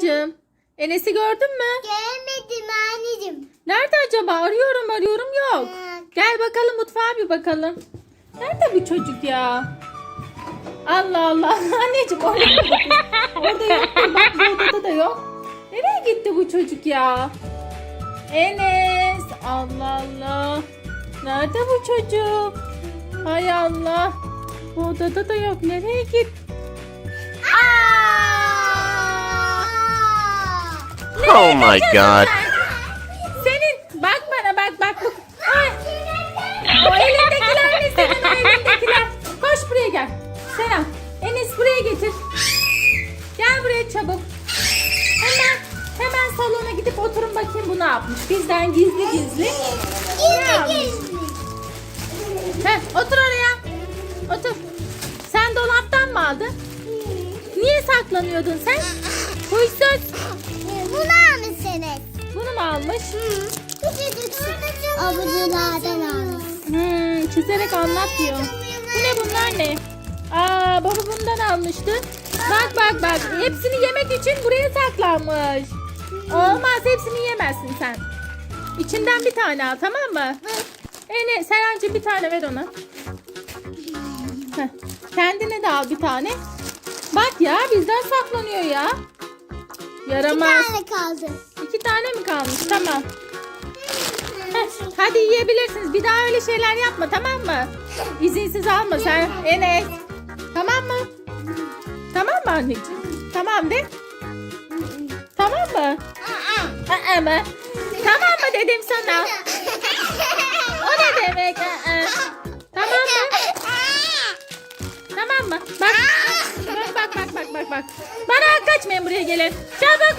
Selancığım. Enes'i gördün mü? Gelmedim anneciğim. Nerede acaba? Arıyorum arıyorum yok. Gel bakalım mutfağa bir bakalım. Nerede bu çocuk ya? Allah Allah. Anneciğim orada yok. Orada yok. Bak bu odada da yok. Nereye gitti bu çocuk ya? Enes. Allah Allah. Nerede bu çocuk? Hay Allah. Bu odada da yok. Nereye gitti? Oh my god. Senin bak bana bak bak bak. Ay. O elindekiler ne senin o elindekiler? Koş buraya gel. Selam. Enes buraya getir. Gel buraya çabuk. Hemen hemen salona gidip oturun bakayım bu ne yapmış. Bizden gizli gizli. Ne yapmış? Heh, otur oraya. Otur. Sen dolaptan mı aldın? Niye saklanıyordun sen? Huysuz. Almış? Avuculardan almış. Hmm, çizerek anlat diyor. Bu ne bunlar ne? Aa baba bundan almıştı. Bak bak bak. Hepsini yemek için buraya saklanmış. Olmaz hepsini yemezsin sen. İçinden bir tane al tamam mı? Ene Serencim bir tane ver ona. Heh, Kendine de al bir tane. Bak ya bizden saklanıyor ya. Bir Yaramaz. tane kaldı. Tane mi kalmış? Tamam. Heh, hadi yiyebilirsiniz. Bir daha öyle şeyler yapma tamam mı? İzinsiz alma sen Enes. Tamam mı? Tamam mı anneciğim? Tamam de. Tamam mı? Aa mı? Tamam mı dedim sana. O ne demek? Aa. Tamam mı? Tamam mı? Bak. Bak bak bak bak bak. Bana kaçmayın buraya gelin. Çabuk